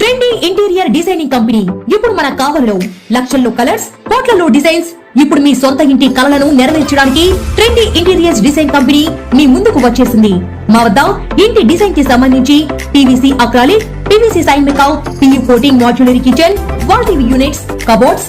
Trendy interior designing company. ఇప్పుడు మన కావలిలో లక్షల్లో కలర్స్ కోట్లలో డిజైన్స్. ఇప్పుడు మీ సొంత ఇంటి కలలను నెరవేర్చడానికి ట్రెండీ ఇంటీరియర్స్ డిజైన్ కంపెనీ మీ ముందుకు వచ్చేసింది. మా వద్ద ఇంటి డిజైన్కి సంబంధించి PVC acrylic PVC sun mica PU coating modular kitchen wall TV units cupboards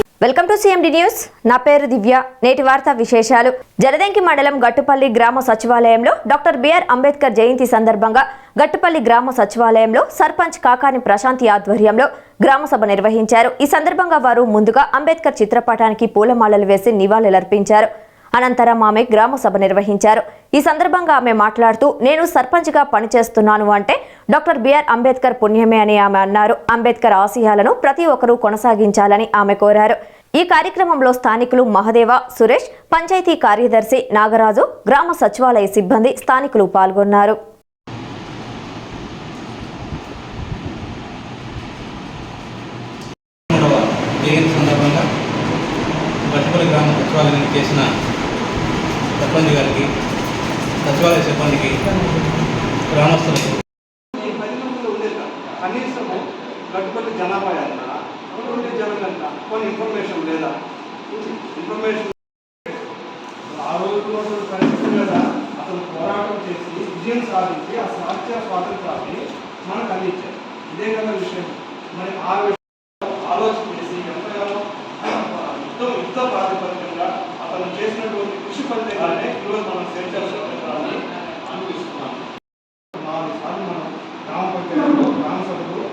welcome to CMD news నా పేరు దివ్య. నేటి వార్తా విశేషాలు. జలదెంకి మండలం గట్టుపల్లి గ్రామ సచివాలయంలో డాక్టర్ బిఆర్ అంబేద్కర్ జయంతి సందర్భంగా గట్టుపల్లి గ్రామ సచివాలయంలో సర్పంచ్ కాకాని ప్రశాంతి ఆధ్వర్యంలో గ్రామ సభ నిర్వహించారు. ఈ సందర్భంగా వారు ముందుగా అంబేద్కర్ చిత్రపటానికి పూలమాలలు వేసి నివాళులర్పించారు. అనంతరం ఆమె గ్రామ సభ నిర్వహించారు. ఈ సందర్భంగా ఆమె మాట్లాడుతూ నేను సర్పంచ్గా పనిచేస్తున్నాను అంటే డాక్టర్ బిఆర్ అంబేద్కర్ పుణ్యమే అని ఆమె అన్నారు. అంబేద్కర్ ఆశయాలను ప్రతి ఒక్కరూ కొనసాగించాలని ఆమె కోరారు. ఈ కార్యక్రమంలో స్థానికులు మహదేవ సురేష్ పంచాయతీ కార్యదర్శి నాగరాజు గ్రామ సచివాలయ సిబ్బంది స్థానికులు పాల్గొన్నారు. సందర్భంగా చేసిన సర్పంచ్ గారికి సచివాలయ సిబ్బందికి గ్రామస్తులకు. ఈ కనీసము గట్టుపల్లి జనాభా ఎంత? అటువంటి జనం ఎంత? కొన్ని ఇన్ఫర్మేషన్ లేదా? ఇన్ఫర్మేషన్ ఆ రోజుల్లో పరిస్థితి మీద అతను పోరాటం చేసి విజయం సాధించి ఆ సాధ్య స్వాతంత్రాన్ని మనకు అందించారు. ఇదే కదా విషయం. మరి ఆ విషయం ఆలోచన కృషి ఫలితంగానే ఈరోజు మనం సెంటర్స్ కానీ అనిపిస్తున్నాం నాలుగు సార్లు మనం గ్రామ పంచాయతీలో గ్రామ సభలు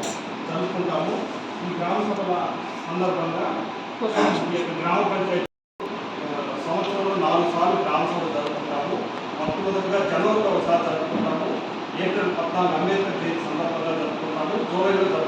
జరుపుకుంటాము. ఈ గ్రామ సభల సందర్భంగా ఈ యొక్క గ్రామ పంచాయతీ సంవత్సరంలో నాలుగు సార్లు గ్రామ సభ జరుపుకుంటాము. మొట్టమొదటిగా జనవరిలో ఒకసారి జరుపుకుంటాము. ఏప్రిల్ పద్నాలుగు అంబేద్కర్ జయంతి సందర్భంగా జరుపుకుంటాము. జూలైలో జరుపుకుంటాము.